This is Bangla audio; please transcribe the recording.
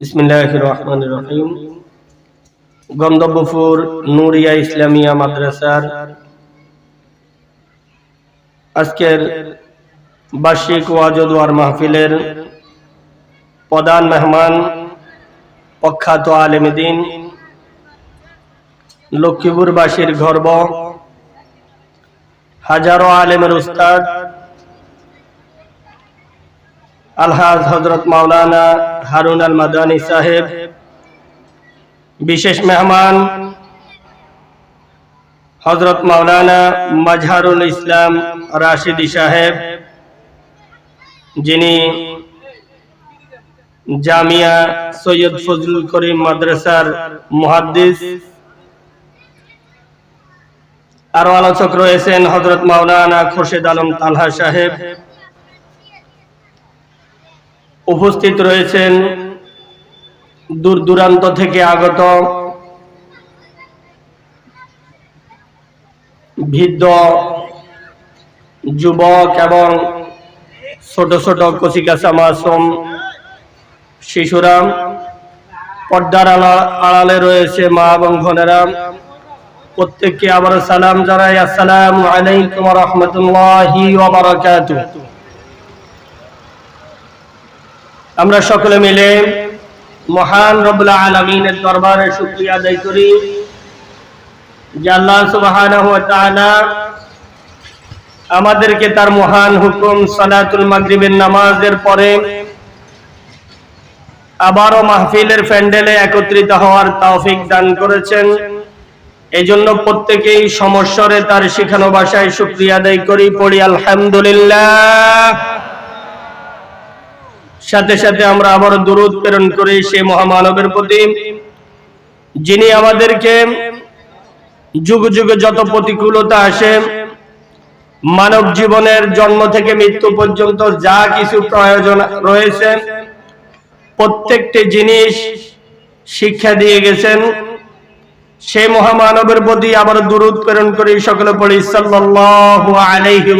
বিসমিল্লাহ নুরিয়া ইসলামিয়া মাদ্রাসার আজকের বার্ষিক ওয়াজদুয়ার মাহফিলের প্রধান মেহমান প্রখ্যাত আলেমদিন, লক্ষ্মীপুরবাসীর গর্ব, হাজারো আলেমের উস্তাদ আলহাজ হজরত মাওলানা হারুন আল মাদানী সাহেব, বিশেষ মেহমান হজরত মাওলানা মাজহারুল ইসলাম রাশিদি সাহেব, যিনি জামিয়া সৈয়দ ফজলুল করিম মাদ্রাসার মুহাদ্দিস। আরও আলোচক রয়েছেন হজরত মাওলানা খোরশেদ আলম তালহা সাহেব। উপস্থিত রয়েছেন দূর দূরান্ত থেকে আগত বৃদ্ধ, যুবক এবং ছোট ছোট কচিকাচা মাসুম শিশুরা পর্দার আড়া- আড়ালে রয়েছে মা এবং বোনেরা। প্রত্যেককে আবার সালাম জানাই। আসসালামু আলাইকুম রহমতুল্লাহি ওয়া আমরা সকলে মিলে মহান রব্বুল আলমিনের দরবারে শুক্রিয়া আদায় করি যে সুবহানাহু আমাদেরকে তার মহান হুকুম সালাতুল মাগরিবের নামাজের পরে আবারও মাহফিলের প্যান্ডেলে একত্রিত হওয়ার তৌফিক দান করেছেন। এজন্য প্রত্যেকেই সমস্যরে তার শিখানো ভাষায় শুক্রিয়া আদায় করি, পড়ি আলহামদুলিল্লাহ। সাথে সাথে আমরা আবার দূরত প্রেরণ করি সেই মহামানবের প্রতি। যিনি আমাদেরকে যুগ যুগে যত প্রতিকূলতা আসে, মানব জীবনের জন্ম থেকে মৃত্যু পর্যন্ত যা কিছু প্রয়োজন রয়েছে, প্রত্যেকটি জিনিস শিক্ষা দিয়ে গেছেন। সে মহামানবের প্রতি আবার দূরত প্রেরণ করি সকলে পড়ি সাল্লাল্লাহু আলাইহি